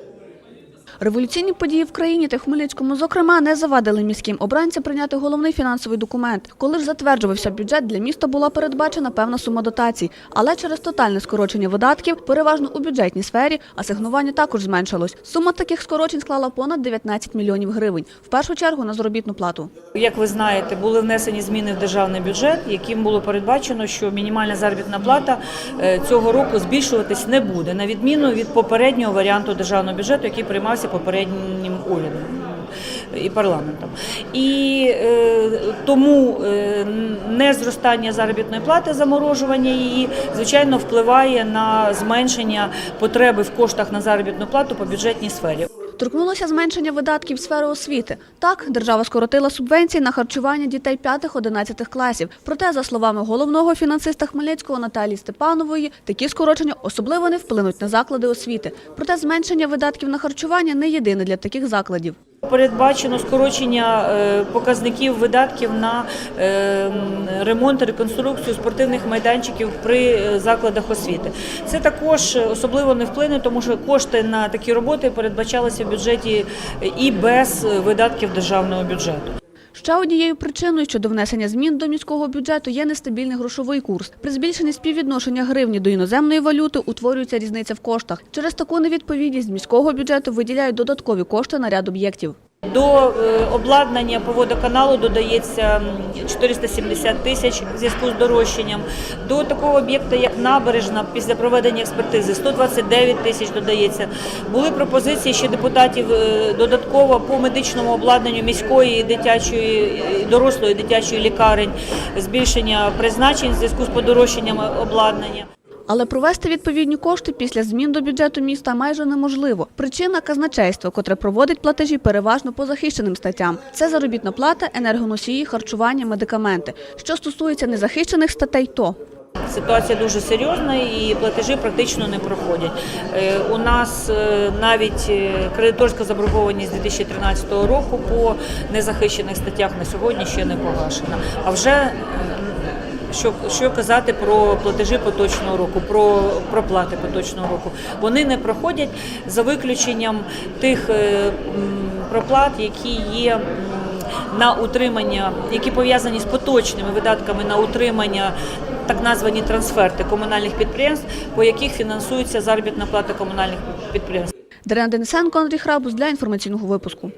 Yeah. Революційні події в країні та Хмельницькому, зокрема, не завадили міським обранцям прийняти головний фінансовий документ. Коли ж затверджувався бюджет, для міста була передбачена певна сума дотацій, але через тотальне скорочення видатків, переважно у бюджетній сфері, асигнування також зменшилось. Сума таких скорочень склала понад 19 мільйонів гривень. В першу чергу на заробітну плату. Як ви знаєте, були внесені зміни в державний бюджет, яким було передбачено, що мінімальна заробітна плата е, цього року збільшуватись не буде, на відміну від попереднього варіанту державного бюджету, який приймався попереднім урядом і парламентом. І е, тому е, не зростання заробітної плати, заморожування її, звичайно, впливає на зменшення потреби в коштах на заробітну плату по бюджетній сфері. Торкнулося зменшення видатків сфери освіти. Так, держава скоротила субвенції на харчування дітей 5-11 класів. Проте, за словами головного фінансиста Хмельницького Наталії Степанової, такі скорочення особливо не вплинуть на заклади освіти. Проте зменшення видатків на харчування не єдине для таких закладів. Передбачено скорочення е, показників видатків на е, ремонт, реконструкцію спортивних майданчиків при е, закладах освіти. Це також особливо не вплине, тому що кошти на такі роботи передбачалися в бюджеті і без видатків державного бюджету. Ще однією причиною щодо внесення змін до міського бюджету є нестабільний грошовий курс. При збільшенні співвідношення гривні до іноземної валюти утворюється різниця в коштах. Через таку невідповідність з міського бюджету виділяють додаткові кошти на ряд об'єктів. До е, обладнання по водоканалу додається 470 тисяч в зв'язку з дорожчанням. До такого об'єкта, як набережна, після проведення експертизи 129 тисяч додається. Були пропозиції ще депутатів е, додатково по медичному обладнанню міської дитячої дорослої дитячої лікарень, збільшення призначень в зв'язку з подорожчанням обладнання. Але провести відповідні кошти після змін до бюджету міста майже неможливо. Причина казначейство, котре проводить платежі переважно по захищеним статтям. Це заробітна плата, енергоносії, харчування, медикаменти. Що стосується незахищених статей, то Ситуація дуже серйозна і платежі практично не проходять. Е, У нас е, навіть е, кредиторська заборгованість 2013 року по незахищених статтях на сьогодні ще не погашена. А вже що, що казати про платежі поточного року, про проплати поточного року. Вони не проходять за виключенням тих е, проплат, які є. на утримання, які пов'язані з поточними видатками на утримання, так названі трансферти комунальних підприємств, по яких фінансується заробітна плата комунальних підприємств. Дарина Денисенко, Андрій Храбус для інформаційного випуску.